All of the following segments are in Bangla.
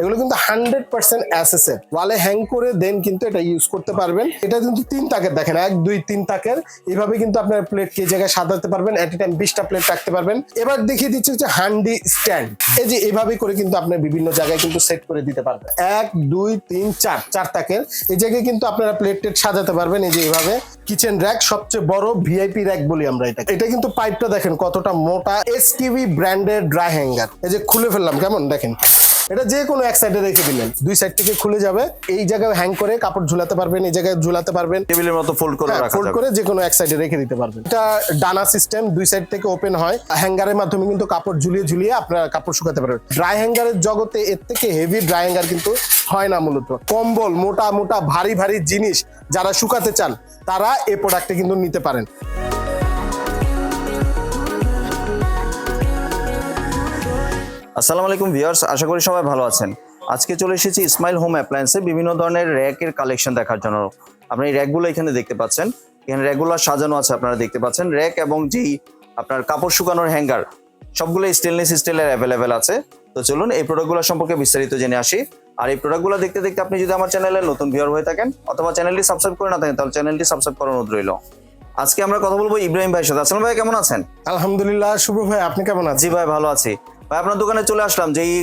এগুলো কিন্তু হান্ড্রেড পার্সেন্ট অ্যাসেসের ওয়ালে হ্যাং করে দেন কিন্তু এটা ইউজ করতে পারবেন। এটা কিন্তু তিন তাকের দেখেন, এক, দুই, তিন তাকের। এইভাবে কিন্তু আপনার প্লেট কে জায়গায় সাজাতে পারবেন এট টাইম বিশটা প্লেট রাখতে পারবেন। এবার দেখিয়ে দিচ্ছি হচ্ছে হান্ডি স্ট্যান্ড এই যে এইভাবে করে কিন্তু আপনার বিভিন্ন জায়গায় কিন্তু সেট করে দিতে পারবেন। এক, দুই, তিন, চার চার তাকের। এই জায়গায় কিন্তু আপনারা প্লেট টেট সাজাতে পারবেন, এই যে এইভাবে কিচেন র্যাক সবচেয়ে বড় ভিআইপি র্যাক বলি আমরা এটা এটা কিন্তু পাইপটা দেখেন কতটা মোটা। এস ব্র্যান্ডের ড্রাই হ্যাঙ্গার এই যে খুলে ফেললাম, কেমন? দেখেন। এটা যে কোনো এক সাইডে রেখে দিলেন। দুই সাইড থেকে খুলে যাবে। এই জায়গায় হ্যাং করে কাপড় ঝুলাতে পারবেন এই জায়গায় ঝুলাতে পারবেন। টেবিলের মতো ফোল্ড করে রাখা ফোল্ড করে যে কোনো এক সাইডে রেখে দিতে পারবেন। এটা ডানা সিস্টেম দুই সাইড থেকে ওপেন হয়। হ্যাঙ্গারের মাধ্যমে কিন্তু কাপড় ঝুলিয়ে ঝুলিয়ে আপনারা কাপড় শুকাতে পারবেন। ড্রাই হ্যাঙ্গারের জগতে এর থেকে হেভি ড্রাই হ্যাঙ্গার কিন্তু হয় না মূলত। কম্বল মোটা মোটা ভারী ভারী জিনিস যারা শুকাতে চান তারা এই প্রোডাক্টে কিন্তু নিতে পারেন। আসসালামু আলাইকুম ভিউয়ার্স আশা করি সবাই ভালো আছেন। আজকে চলে এসেছি ইসমাইল হোম অ্যাপ্লায়েন্সে বিভিন্ন ধরনের র্যাকের কালেকশন দেখার জন্য। আপনি এই র্যাকগুলো এখানে দেখতে পাচ্ছেন। এখানে র্যাকগুলো সাজানো আছে আপনারা দেখতে পাচ্ছেন। র্যাক এবং যেই আপনার কাপড় শুকানোর হ্যাঙ্গার সবগুলো স্টেনলেস স্টিলের অ্যাভেলেবেল আছে। তো চলুন এই প্রোডাক্টগুলো সম্পর্কে বিস্তারিত জেনে আসি। আর এই প্রোডাক্টগুলো দেখতে দেখতে আপনি যদি আমার চ্যানেলে নতুন ভিউয়ার হয়ে থাকেন অথবা চ্যানেলটি সাবস্ক্রাইব করে না থাকেন তাহলে চ্যানেলটি সাবস্ক্রাইব করার অনুরোধ রইল। আজকে আমরা কথা বলব ইব্রাহিম ভাইয়ের সাথে। আসসালাম ভাই কেমন আছেন? আলহামদুলিল্লাহ শুভ ভাই আপনি কেমন আছেন? জি ভাই ভালো আছি। ভাই আপনার দোকানে চলে আসলাম যে এই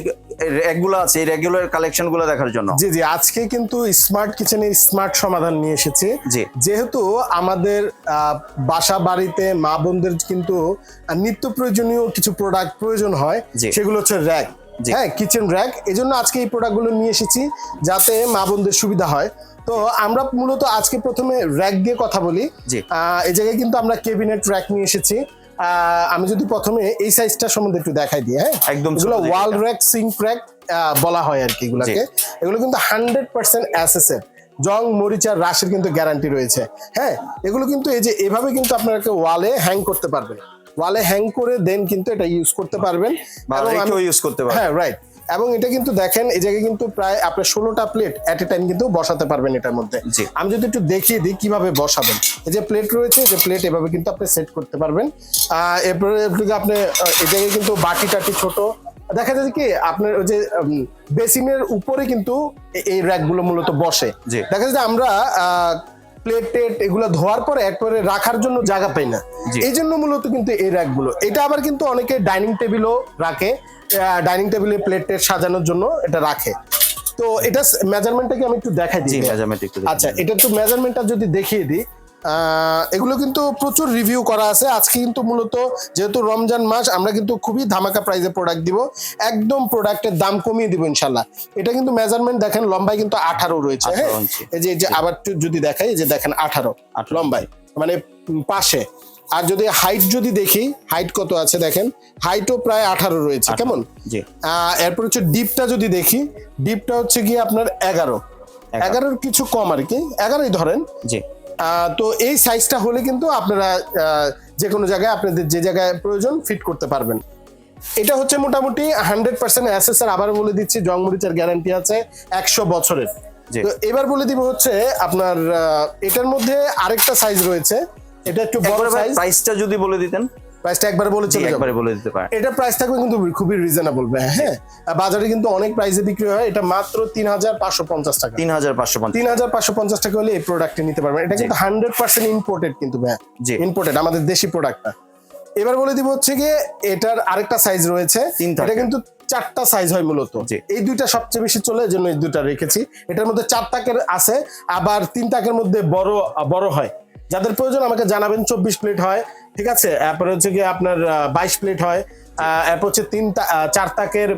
র্যাকগুলো আছে এই রেগুলার কালেকশনগুলো দেখার জন্য জি জি আজকে কিন্তু স্মার্ট কিচেনের স্মার্ট সমাধান নিয়ে এসেছি জি। যেহেতু আমাদের বাসা বাড়িতে মা বোনদের কিন্তু নিত্য প্রয়োজনীয় কিছু প্রোডাক্ট প্রয়োজন হয়। সেগুলো হচ্ছে র্যাক। হ্যাঁ কিচেন র্যাক এই জন্য আজকে এই প্রোডাক্টগুলো নিয়ে এসেছি যাতে মা বোনদের সুবিধা হয় তো আমরা মূলত আজকে প্রথমে র্যাক দিয়ে কথা বলি। এই জায়গায় কিন্তু আমরা কেবিনেট র্যাক নিয়ে এসেছি আমি যদি প্রথমে এই সাইজটা সম্বন্ধে একটু দেখাই দিই হ্যাঁ? একদম এগুলো ওয়াল র্যাক সিং র্যাক বলা হয় আর কি এগুলাকে। এগুলো কিন্তু হান্ড্রেড পার্সেন্ট অ্যাসেসের জং মরিচার রাশের কিন্তু গ্যারান্টি রয়েছে হ্যাঁ? এগুলো কিন্তু এই যে এভাবে কিন্তু আপনারা ওয়ালে হ্যাং করতে পারবেন। ওয়ালে হ্যাং করে দেন কিন্তু এটা ইউজ করতে পারবেন। ইউজ করতে পারবেন। হ্যাঁ রাইট এবং এটা কিন্তু দেখেন এই জায়গায় কিন্তু প্রায় আপনার ষোলোটা প্লেট এট এ টাইম কিন্তু বসাতে পারবেন এটার মধ্যে। আমি যদি একটু দেখিয়ে দিই কীভাবে বসাবেন। এই যে প্লেট রয়েছে এই যে প্লেট এভাবে কিন্তু আপনি সেট করতে পারবেন। এরপরে আপনি এই জায়গায় কিন্তু বাটি টাটি ছোট। দেখা যায় কি আপনার ওই যে বেসিনের উপরে কিন্তু এই র্যাকগুলো মূলত বসে। দেখা যায় আমরা প্লেট টেট এগুলো ধোয়ার পরে একবারে রাখার জন্য জায়গা পাই না। এই জন্য মূলত কিন্তু এই র্যাকগুলো এটা আবার কিন্তু অনেকে ডাইনিং টেবিলও রাখে। ডাইনিং টেবিলে প্লেট টেট সাজানোর জন্য এটা রাখে। তো এটা মেজারমেন্টটাকে আমি একটু দেখাই দিই। মেজারমেন্ট একটু আচ্ছা এটা তো মেজারমেন্টটা যদি দেখিয়ে দিই এগুলো কিন্তু প্রচুর রিভিউ করা আছে। আজকে কিন্তু মূলত যেহেতু রমজান মাস আমরা কিন্তু খুবই ধামাকা প্রাইজে প্রোডাক্ট দিব। একদম প্রোডাক্টের দাম কমিয়ে দিব ইনশাল্লাহ এটা কিন্তু মেজারমেন্ট দেখেন লম্বায় কিন্তু আঠারো রয়েছে হ্যাঁ? এই যে আবার যদি দেখাই যে দেখেন আঠারো 18 লম্বায় মানে পাশে। আর যদি হাইট যদি দেখি হাইট কত আছে দেখেন? হাইটও প্রায় আঠারো রয়েছে কেমন? এরপর হচ্ছে ডিপটা যদি দেখি ডিপটা হচ্ছে গিয়ে আপনার এগারো। এগারোর কিছু কম আর কি এগারোই ধরেন। জি। তো এই সাইজটা হলে কিন্তু আপনারা যে কোনো জায়গায় আপনাদের যে জায়গায় প্রয়োজন ফিট করতে পারবেন। এটা হচ্ছে মোটামুটি হান্ড্রেড পার্সেন্ট অ্যাসেসার আবার বলে দিচ্ছি জং মরিচের গ্যারান্টি আছে একশো বছরের। তো এবার বলে দিব হচ্ছে আপনার এটার মধ্যে আরেকটা সাইজ রয়েছে এটা একটু বড় সাইজ প্রাইসটা যদি বলে দিতেন। প্রাইসটা একবার বলে চলে একবারে বলে দিতে পারেন। এটা প্রাইস থাকবে কিন্তু খুবই রিজনেবল হ্যাঁ? বাজারে কিন্তু অনেক প্রাইসে বিক্রি হয়। এটা মাত্র তিন হাজার পাঁচশো পঞ্চাশ টাকা। তিন হাজার পাঁচশো পঞ্চাশ। তিন হাজার পাঁচশো পঞ্চাশ টাকা হলে এই প্রোডাক্টটি নিতে পারবেন। এটা কিন্তু হান্ড্রেড পার্সেন্ট ইম্পোর্টেড কিন্তু ভাই। ইম্পোর্টেড আমাদের দেশি প্রোডাক্টটা এবার বলে দিব হচ্ছে গিয়ে এটার আরেকটা সাইজ রয়েছে। এটা কিন্তু চারটা সাইজ হয় মূলত। এই দুইটা সবচেয়ে বেশি চলে এই জন্য এই দুইটা রেখেছি। এটার মধ্যে চার তাকের আছে আবার তিন তাকের মধ্যে বড় বড় হয়। যাদের প্রয়োজন আমাকে জানাবেন চব্বিশ প্লেট হয় ঠিক আছে? এরপর হচ্ছে গিয়ে আপনার বাইশ প্লেট হয় এরপর হচ্ছে তিন চার তাকের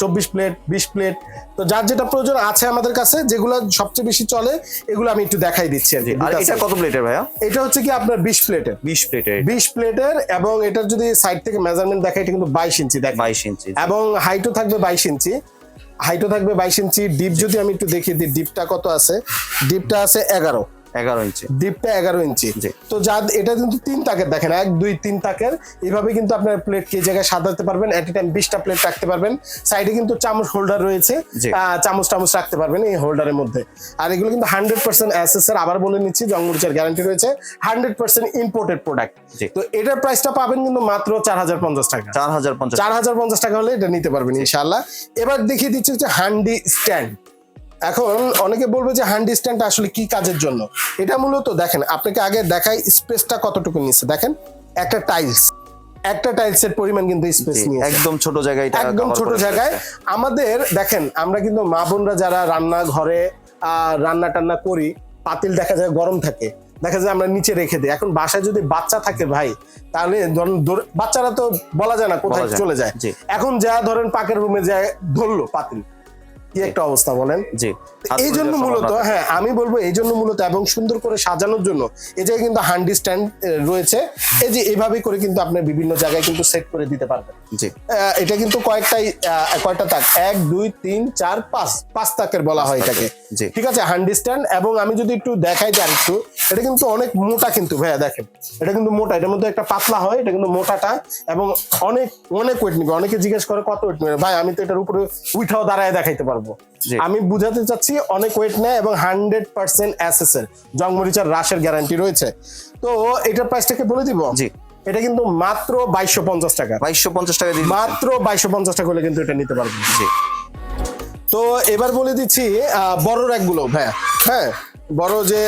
চব্বিশ প্লেট বিশ প্লেট। তো যার যেটা প্রয়োজন আছে আমাদের কাছে যেগুলো সবচেয়ে বেশি চলে এগুলো আমি একটু দেখাই দিচ্ছি আর কি। আর এটা কত প্লেটের ভাইয়া? এটা হচ্ছে কি আপনার বিশ প্লেটের। বিশ প্লেটের। বিশ প্লেটের এবং এটার যদি সাইড থেকে মেজারমেন্ট দেখা এটা কিন্তু বাইশ ইঞ্চি দেখ বাইশ ইঞ্চি। এবং হাইটও থাকবে বাইশ ইঞ্চি। হাইটও থাকবে বাইশ ইঞ্চি। ডিপ যদি আমি একটু দেখিয়ে দিই ডিপটা কত আছে? ডিপটা আছে এগারো। এগারো ইঞ্চি। ডিপটা এগারো ইঞ্চি। তো যা এটা কিন্তু তিন তাকের দেখেন এক দুই তিন তাকের। এইভাবে কিন্তু আপনার প্লেট কে জায়গায় সাজাতে পারবেন এট টাইম বিশটা প্লেট রাখতে পারবেন। সাইডে কিন্তু চামচ হোল্ডার রয়েছে। চামচ টামচ রাখতে পারবেন এই হোল্ডারের মধ্যে। আর এগুলো কিন্তু হান্ড্রেড পার্সেন্ট অ্যাসেসের আবার বলে নিচ্ছি জঙ্গলচার গ্যারান্টি রয়েছে হান্ড্রেড পার্সেন্ট ইম্পোর্টেড প্রোডাক্ট। তো এটার প্রাইসটা পাবেন কিন্তু মাত্র চার হাজার পঞ্চাশ টাকা। চার হাজার পঞ্চাশ চার হাজার পঞ্চাশ টাকা হলে এটা নিতে পারবেন ইনশাল্লাহ এবার দেখিয়ে দিচ্ছি হচ্ছে হান্ডি স্ট্যান্ড এখন অনেকে বলবে যে হ্যান্ডি স্ট্যান্ড আসলে কি কাজের জন্য? এটা মূলত দেখেন আপনাকে আগে দেখাই স্পেসটা কতটুকু নিচ্ছে দেখেন একটা টাইলস একটা টাইলসের পরিমাণ কিন্তু স্পেস নিয়ে একদম ছোট জায়গায় একদম ছোট জায়গায়। আমাদের দেখেন আমরা কিন্তু মা বোনরা যারা রান্না ঘরে আহ, রান্না টান্না করি পাতিল দেখা যায় গরম থাকে। দেখা যায় আমরা নিচে রেখে দিই। এখন বাসায় যদি বাচ্চা থাকে ভাই তাহলে ধরুন বাচ্চারা তো বলা যায় না কোথায়। চলে যায়। এখন যা ধরেন পাকের রুমে যায় ধরলো পাতিল কি একটা অবস্থা বলেন? জি। এই জন্য মূলত হ্যাঁ আমি বলব এই জন্য মূলত এবং সুন্দর করে সাজানোর জন্য এই জায়গায় কিন্তু হান্ডি স্ট্যান্ড রয়েছে। এই যে এইভাবে করে কিন্তু আপনি বিভিন্ন জায়গায় কিন্তু সেট করে দিতে পারবেন। জি। এটা কিন্তু কয়েকটাই কয়টা তাক। এক দুই তিন চার পাঁচ পাঁচ তাকের বলা হয় এটাকে। জি। ঠিক আছে? হান্ডি স্ট্যান্ড এবং আমি যদি একটু দেখাই যে একটু এটা কিন্তু অনেক মোটা কিন্তু ভাইয়া দেখেন। এটা কিন্তু মোটা এটার মধ্যে একটা পাতলা হয় এটা কিন্তু মোটাটা এবং অনেক অনেক ওয়েট নিবে। অনেকে জিজ্ঞেস করে কত ওয়েট নিবে? ভাই আমি তো এটার উপরে উঠাও দাঁড়ায় দেখাইতে পারব। জি। আমি বুঝাতে চাচ্ছি অনেক ওয়েট নেয় এবং হান্ড্রেড পার্সেন্ট অ্যাসেস এর জংমরিচার রাশের গ্যারান্টি রয়েছে। তো এটার প্রাইসটাকে বলে দিব? জি। এটা কিন্তু মাত্র বাইশশো পঞ্চাশ টাকা। বাইশশো পঞ্চাশ টাকা মাত্র বাইশশো পঞ্চাশ টাকা হলে কিন্তু এটা নিতে পারবেন। জি। তো এবার বলে দিচ্ছি বড় র্যাকগুলো হ্যাঁ হ্যাঁ বড় যে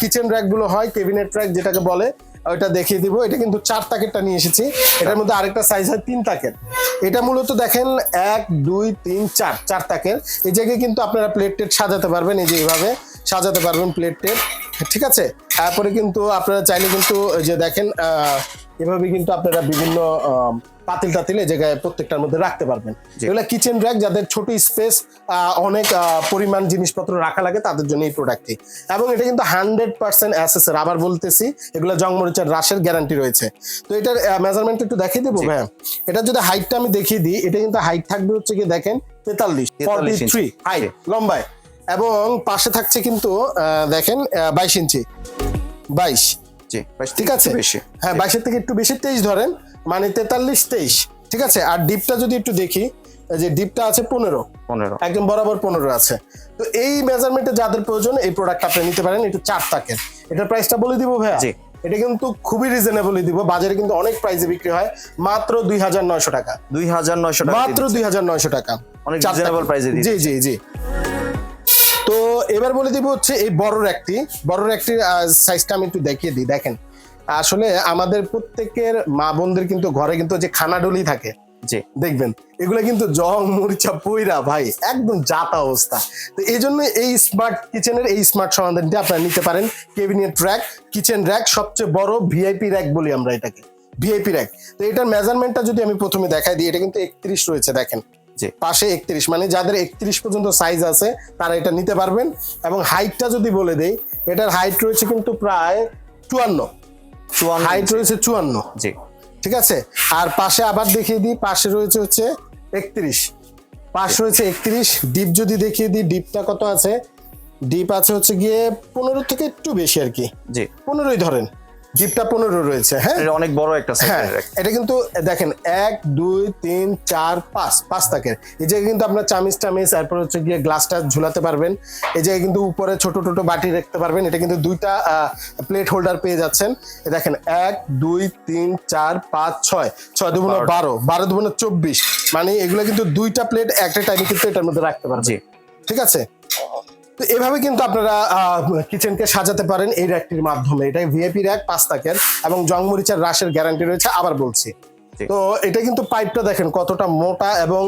কিচেন র্যাকগুলো হয় কেবিনেট র্যাক যেটাকে বলে ওইটা দেখিয়ে দিব। এটা কিন্তু চার তাকেরটা নিয়ে এসেছি। এটার মধ্যে আরেকটা সাইজ হয় তিন তাকের। এটা মূলত দেখেন এক, দুই, তিন, চার চার তাকের। এই জায়গায় কিন্তু আপনারা প্লেট টেট সাজাতে পারবেন, এই যে এইভাবে সাজাতে পারবেন প্লেট টেট। ঠিক আছে? তারপরে কিন্তু আপনারা চাইলে কিন্তু যে দেখেন এভাবে কিন্তু আপনারা বিভিন্ন পাতিল টাতিল এই জায়গায় প্রত্যেকটার মধ্যে রাখতে পারবেন। এগুলো কিচেন র্যাক যাদের ছোট স্পেস অনেক পরিমাণ জিনিসপত্র রাখা লাগে তাদের জন্য এই প্রোডাক্টটি এবং এটা কিন্তু হান্ড্রেড পার্সেন্ট অ্যাসেসের আবার বলতেছি এগুলো জংমরিচার রাশের গ্যারান্টি রয়েছে। তো এটার মেজারমেন্ট একটু দেখিয়ে দেবো ভাই এটা যদি হাইটটা আমি দেখিয়ে দিই এটা কিন্তু হাইট থাকবে হচ্ছে কি দেখেন তেতাল্লিশ 43 ফর্টি। থ্রি হাইট লম্বায়। এবং পাশে থাকছে কিন্তু আহ, দেখেন বাইশ ইঞ্চি। বাইশ। ঠিক আছে? বেশি। হ্যাঁ বাইশের থেকে একটু বেশি তেইশ ধরেন। মানে তেতাল্লিশ তেইশ ঠিক আছে? আর ডিপটা যদি একটু দেখি যে ডিপটা আছে পনেরো। পনেরো। একদম বরাবর পনেরো আছে। তো এই মেজারমেন্টে যাদের প্রয়োজন এই প্রোডাক্ট আপনি নিতে পারেন একটু চার তাকের। এটার প্রাইসটা বলে দিব ভাইয়া। এটা কিন্তু খুবই রিজনেবলই দিব। বাজারে কিন্তু অনেক প্রাইসে বিক্রি হয়। মাত্র দুই হাজার নয়শো টাকা। দুই হাজার নয়শো টাকা মাত্র দুই হাজার নয়শো টাকা। অনেক এ দিয়ে জি জি জি। তো এবার বলে দিব হচ্ছে এই বড় একটি। বড় একটির সাইজটা আমি একটু দেখিয়ে দিই। দেখেন আসলে আমাদের প্রত্যেকের মা বোনদের কিন্তু ঘরে কিন্তু যে খানাডলি থাকে। জি। দেখবেন? এগুলো কিন্তু জং মরিচা পইরা ভাই একদম জাতা অবস্থা। তো এই জন্য এই স্মার্ট কিচেনের এই স্মার্ট সমাধানটি আপনারা নিতে পারেন। কেবিনেট র্যাক কিচেন র্যাক সবচেয়ে বড় ভিআইপি র্যাক বলি আমরা এটাকে। ভিআইপি র্যাক তো এটার মেজারমেন্টটা যদি আমি প্রথমে দেখাই দিই এটা কিন্তু একত্রিশ রয়েছে দেখেন। যে পাশে একত্রিশ মানে যাদের একত্রিশ পর্যন্ত সাইজ আছে তারা এটা নিতে পারবেন। এবং হাইটটা যদি বলে দেই এটার হাইট রয়েছে কিন্তু প্রায় চুয়ান্ন চুয়ান্ন। হাইট রয়েছে চুয়ান্ন। জি। ঠিক আছে? আর পাশে আবার দেখিয়ে দিই পাশে রয়েছে হচ্ছে একত্রিশ। পাশ রয়েছে একত্রিশ ডিপ যদি দেখিয়ে দিই ডিপটা কত আছে? ডিপ আছে হচ্ছে গিয়ে পনেরো থেকে একটু বেশি আর কি। জি। পনেরোই ধরেন। ডিপটা পনেরো রয়েছে হ্যাঁ? অনেক বড় একটা হ্যাঁ এটা কিন্তু দেখেন এক দুই তিন চার পাঁচ পাঁচ তাকের। এই জায়গায় কিন্তু আপনার চামিচ টামিচ তারপর হচ্ছে গিয়ে গ্লাসটা ঝুলাতে পারবেন। এই জায়গায় কিন্তু উপরে ছোট ছোট বাটি রাখতে পারবেন। এটা কিন্তু দুইটা প্লেট হোল্ডার পেয়ে যাচ্ছেন। দেখেন এক দুই তিন চার পাঁচ ছয়। ছয় দুগুণ বারো। বারো দুগুণ চব্বিশ। মানে এগুলো কিন্তু দুইটা প্লেট একটা টাইমে কিন্তু এটার মধ্যে রাখতে পারবেন। ঠিক আছে? তো এভাবে কিন্তু আপনারা কিচেনকে সাজাতে পারেন এই র্যাকটির মাধ্যমে এটাই ভিএপি র্যাক পাঁচ তাকের, এবং জংমরিচার রাশের গ্যারান্টি রয়েছে, আবার বলছি। তো এটা কিন্তু পাইপটা দেখেন কতটা মোটা এবং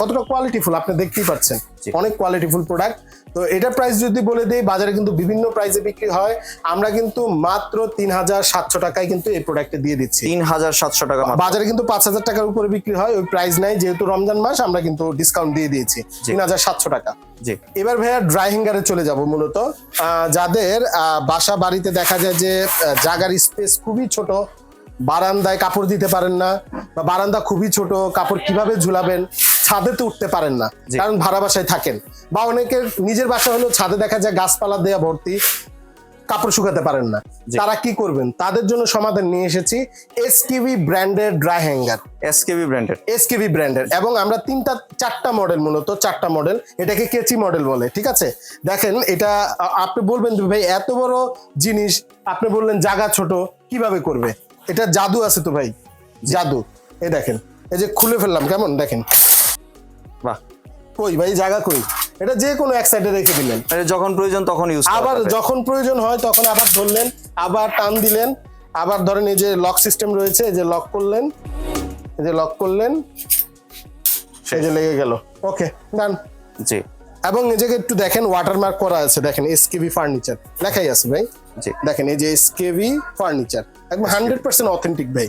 কতটা কোয়ালিটিফুল আপনি দেখতেই পাচ্ছেন। অনেক কোয়ালিটিফুল প্রোডাক্ট তো এটা প্রাইস যদি বলে দিই বাজারে কিন্তু বিভিন্ন প্রাইসে বিক্রি হয়। আমরা কিন্তু মাত্র তিন হাজার সাতশো টাকায় কিন্তু এই প্রোডাক্টে দিয়ে দিচ্ছি। তিন হাজার সাতশো টাকা মাত্র। বাজারে কিন্তু পাঁচ হাজার টাকার উপরে বিক্রি হয়। ওই প্রাইস নাই যেহেতু রমজান মাস আমরা কিন্তু ডিসকাউন্ট দিয়ে দিয়েছি। তিন হাজার সাতশো টাকা। জি। এবার ভাইয়া ড্রাই হ্যাঙ্গারে চলে যাব মূলত। যাদের আহ, বাসা বাড়িতে দেখা যায় যে জাগার স্পেস খুবই ছোট বারান্দায় কাপড় দিতে পারেন না বা বারান্দা খুবই ছোট কাপড় কীভাবে ঝুলাবেন ছাদে তো উঠতে পারেন না কারণ ভাড়া বাসায় থাকেন। বা অনেকের নিজের বাসা হলেও ছাদে দেখা যায় গাছপালা দেয়া ভর্তি কাপড় শুকাতে পারেন না। তারা কি করবেন? তাদের জন্য সমাধান নিয়ে এসেছি এসকিভি ব্র্যান্ডের ড্রাই হ্যাঙ্গার এসকেবি ব্র্যান্ডের এসকেবি ব্র্যান্ডের এবং আমরা তিনটা চারটা মডেল মূলত চারটা মডেল এটাকে কেচি মডেল বলে ঠিক আছে? দেখেন এটা আপনি বলবেন যে ভাই এত বড় জিনিস আপনি বললেন জায়গা ছোট কীভাবে করবে? এটা জাদু আছে তো ভাই জাদু। এ দেখেন এই যে খুলে ফেললাম কেমন? দেখেন। বাহ। কই ভাই জায়গা কই? এটা যে কোনো এক সাইডে রেখে দিলেন। এটা যখন প্রয়োজন তখন ইউজ আবার যখন প্রয়োজন হয় তখন আবার ধরলেন আবার টান দিলেন আবার ধরেন এই যে লক সিস্টেম রয়েছে এই যে লক করলেন এই যে লক করলেন সেই যে লেগে গেল। ওকে ডান জি। এবং এই জায়গায় একটু দেখেন ওয়াটারমার্ক করা আছে দেখেন এসকেভি ফার্নিচার লেখাই আছে ভাই। জি। দেখেন এই যে এসকেভি ফার্নিচার একদম হান্ড্রেড পার্সেন্ট অথেন্টিক ভাই।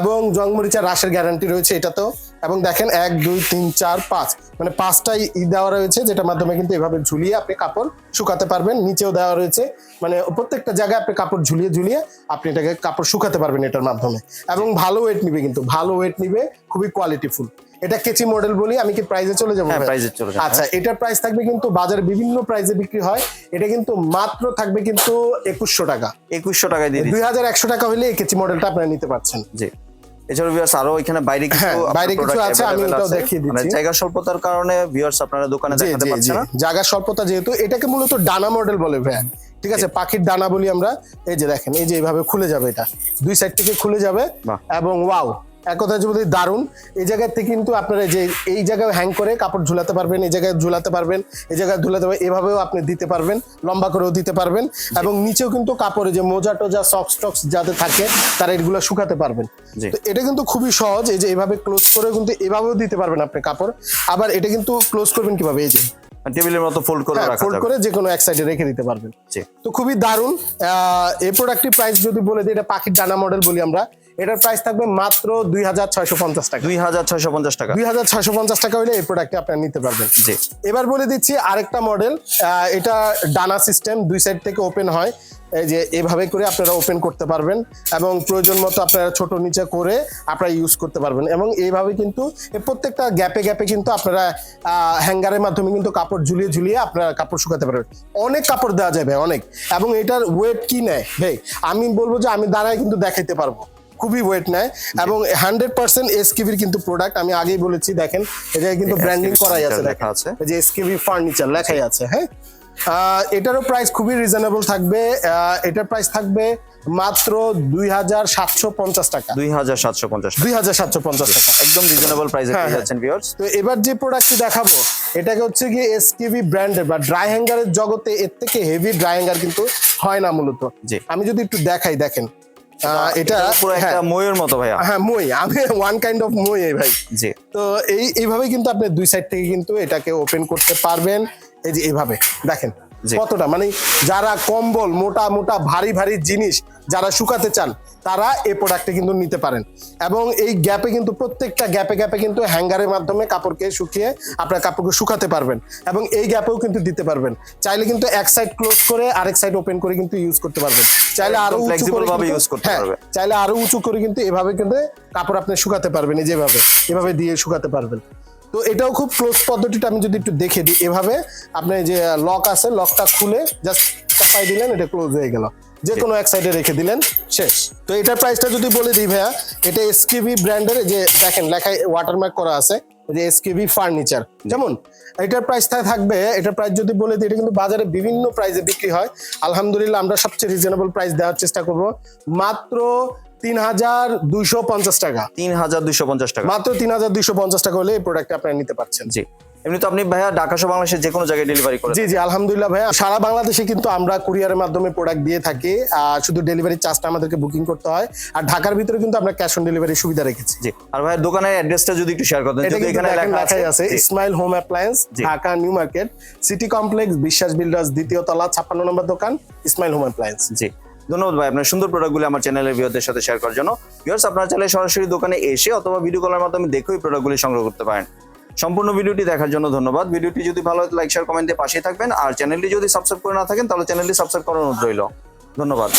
এবং জংমরিচার রাসের গ্যারান্টি রয়েছে এটাতেও। এবং দেখেন এক দুই তিন চার পাঁচ। মানে পাঁচটাই ই দেওয়া রয়েছে যেটার মাধ্যমে কিন্তু এভাবে ঝুলিয়ে আপনি কাপড় শুকাতে পারবেন। নিচেও দেওয়া রয়েছে মানে প্রত্যেকটা জায়গায় আপনি কাপড় ঝুলিয়ে ঝুলিয়ে আপনি এটাকে কাপড় শুকাতে পারবেন এটার মাধ্যমে। এবং ভালো ওয়েট নিবে কিন্তু ভালো ওয়েট নিবে খুবই কোয়ালিটিফুল এটা কেচি মডেল বলি আমি কি প্রাইজে চলে যাব? হ্যাঁ প্রাইজে চলে আচ্ছা এটার প্রাইস থাকবে কিন্তু বাজারে বিভিন্ন প্রাইজে বিক্রি হয়। এটা কিন্তু মাত্র থাকবে কিন্তু একুশশো টাকা। একুশশো টাকায় দিয়ে দুই হাজার একশো টাকা হলে এই কেচি মডেলটা আপনারা নিতে পারছেন। জি। এছাড়াও ভিউয়ার্স আরও এখানে বাইরে কিছু হ্যাঁ, বাইরে কিছু আছে, আমি ওটাও দেখিয়ে দিচ্ছি। মানে জায়গা স্বল্পতার কারণে ভিউয়ার্স আপনারা দোকানে দেখাতে পারছেন না। জায়গার স্বল্পতা যেহেতু এটাকে মূলত ডানা মডেল বলে ভ্যান ঠিক আছে পাখির ডানা বলি আমরা। এই যে দেখেন এই যে এইভাবে খুলে যাবে এটা। দুই সাইড থেকে খুলে যাবে এবং ওয়াও এক কথা যদি দারুণ। এই জায়গায় থেকে কিন্তু আপনারা যে এই জায়গায় হ্যাং করে কাপড় ঝুলাতে পারবেন এই জায়গায় ঝুলাতে পারবেন এই জায়গায় ঝুলাতে পারবেন এভাবেও আপনি দিতে পারবেন লম্বা করেও দিতে পারবেন এবং নিচেও কিন্তু কাপড়ে যে মোজা টোজা সক্স টক্স যাতে থাকে তারা এগুলো শুকাতে পারবেন। তো এটা কিন্তু খুবই সহজ এই যে এভাবে ক্লোজ করে কিন্তু এভাবেও দিতে পারবেন আপনি কাপড়। আবার এটা কিন্তু ক্লোজ করবেন কীভাবে? এই যে টেবিলের মতো ফোল্ড করে রাখা ফোল্ড করে যে কোনো এক সাইডে রেখে দিতে পারবেন। তো খুবই দারুণ। এই প্রোডাক্টটির প্রাইস যদি বলে দিই এটা পাখির ডানা মডেল বলি আমরা। এটার প্রাইস থাকবে মাত্র দুই হাজার ছয়শো পঞ্চাশ টাকা। দুই হাজার ছয়শো পঞ্চাশ টাকা। দুই হাজার ছয়শো পঞ্চাশ টাকা হলে এই প্রোডাক্টটি আপনারা নিতে পারবেন। জি। এবার বলে দিচ্ছি আরেকটা মডেল এটা ডানা সিস্টেম দুই সাইড থেকে ওপেন হয়। এই যে এভাবে করে আপনারা ওপেন করতে পারবেন এবং প্রয়োজন মতো আপনারা ছোট নিচে করে আপনারা ইউজ করতে পারবেন। এবং এইভাবে কিন্তু প্রত্যেকটা গ্যাপে গ্যাপে কিন্তু আপনারা হ্যাঙ্গারের মাধ্যমে কিন্তু কাপড় ঝুলিয়ে ঝুলিয়ে আপনারা কাপড় শুকাতে পারবেন। অনেক কাপড় দেওয়া যাবে অনেক। এবং এটার ওয়েট কি নেয়? ভাই আমি বলব যে আমি দাঁড়ায় কিন্তু দেখাইতে পারব। খুবই ওয়েট নেয় এবং হান্ড্রেড পার্সেন্ট এসকিভির কিন্তু প্রোডাক্ট আমি আগেই বলেছি দেখেন এটা কিন্তু ব্র্যান্ডিং করাই আছে লেখা আছে। যে এসকেবি ফার্নিচার লেখাই আছে হ্যাঁ? এটারও প্রাইস খুবই রিজনেবল থাকবে এটার প্রাইস থাকবে মাত্র দুই হাজার সাতশো পঞ্চাশ টাকা। দুই হাজার সাতশো পঞ্চাশ দুই হাজার সাতশো পঞ্চাশ টাকা। একদম রিজনেবল প্রাইসে হ্যাঁ, পেয়ে হ্যাঁ। যাচ্ছেন ভিউয়ার্স তো এবার যে প্রোডাক্টটি দেখাবো এটাকে হচ্ছে গিয়ে এসকেবি ব্র্যান্ডের বা ড্রাই হ্যাঙ্গারের জগতে এর থেকে হেভি ড্রাই হ্যাঙ্গার কিন্তু হয় না মূলত। আমি যদি একটু দেখাই দেখেন। এটা পুরো হ্যাঁ। একটা ময়ূর মতো ভাইয়া। হ্যাঁ মই। আমি ওয়ান কাইন্ড অফ মই ভাই। জি। তো এই এইভাবে কিন্তু আপনি দুই সাইড থেকে কিন্তু এটাকে ওপেন করতে পারবেন। এই যে এইভাবে দেখেন। কতটা? মানে যারা কম্বল মোটা মোটা ভারী ভারী জিনিস যারা শুকাতে চান তারা এই প্রোডাক্টে কিন্তু নিতে পারেন। এবং এই গ্যাপে কিন্তু প্রত্যেকটা গ্যাপে গ্যাপে কিন্তু হ্যাঙ্গারের মাধ্যমে কাপড়কে শুকিয়ে আপনার কাপড়কে শুকাতে পারবেন এবং এই গ্যাপেও কিন্তু দিতে পারবেন। চাইলে কিন্তু এক সাইড ক্লোজ করে আরেক সাইড ওপেন করে কিন্তু ইউজ করতে পারবেন। চাইলে আরও উঁচু করে use করতে হ্যাঁ, চাইলে আরও উঁচু করে কিন্তু এভাবে কিন্তু কাপড় আপনি শুকাতে পারবেন। এই যেভাবে এভাবে দিয়ে শুকাতে পারবেন। তো এটাও খুব ক্লোজ পদ্ধতিটা আমি যদি একটু দেখে দিই এভাবে, আপনি যে লক আছে লকটা খুলে জাস্ট চাপাই দিলেন, এটা ক্লোজ হয়ে গেল। যে কোনো এক সাইডে রেখে দিলেন, শেষ। তো এটার প্রাইসটা যদি বলে দিই ভাইয়া, এটা এসকেবি ব্র্যান্ডের যে দেখেন, লেখায় ওয়াটারমার্ক করা আছে যে এসকেবি ফার্নিচার যেমন, এটার প্রাইসটা থাকবে, এটার প্রাইস যদি বলে দিই, এটা কিন্তু বাজারে বিভিন্ন প্রাইসে বিক্রি হয়। আলহামদুলিল্লাহ, আমরা সবচেয়ে রিজনেবল প্রাইস দেওয়ার চেষ্টা করব। মাত্র তিন হাজার দুইশো পঞ্চাশ টাকা। তিন হাজার দুইশো পঞ্চাশ টাকা। মাত্র তিন হাজার দুইশো পঞ্চাশ টাকা হলে এই প্রোডাক্ট আপনারা নিতে পারছেন। জি। এমনি তো আপনি ভাইয়া ঢাকা সহ বাংলাদেশের যে কোনো জায়গায় ডেলিভারি করে জি জি আলহামদুলিল্লাহ ভাইয়া। সারা বাংলাদেশে কিন্তু আমরা কুরিয়ারের মাধ্যমে প্রোডাক্ট দিয়ে থাকি। আর শুধু ডেলিভারি চার্জটা আমাদেরকে বুকিং করতে হয়। আর ঢাকার ভিতরে কিন্তু আমরা ক্যাশ অন ডেলিভারি সুবিধা রেখেছি। জি। আর ভাইয়া দোকানের অ্যাড্রেসটা যদি একটু শেয়ার করতেন যদি এখানে লেখা আছে। Ismail home appliance Dhaka new market city complex Biswas builders দ্বিতীয় তলা ছাপ্পান্ন নম্বর দোকান ইসমাইল হোম অ্যাপ্লায়েন্স জি। ধন্যবাদ ভাই, আপনার সুন্দর প্রোডাক্টগুলি আমার চ্যানেলের ভিওদের সাথে শেয়ার করার জন্য। ভিওর্স আপনার চাইলে সরাসরি দোকানে এসে অথবা ভিডিও কলের মাধ্যমে দেখেও এই প্রোডাক্টগুলি সংগ্রহ করতে পারেন। সম্পূর্ণ ভিডিওটি দেখার জন্য ধন্যবাদ। ভিডিওটি যদি ভালো হয় লাইক শেয়ার কমেন্টে পাশেই থাকবেন। আর চ্যানেলটি যদি সাবস্ক্রাইব করে না থাকেন, তাহলে চ্যানেলটি সাবস্ক্রাইব করার অনুরোধ রইল। ধন্যবাদ।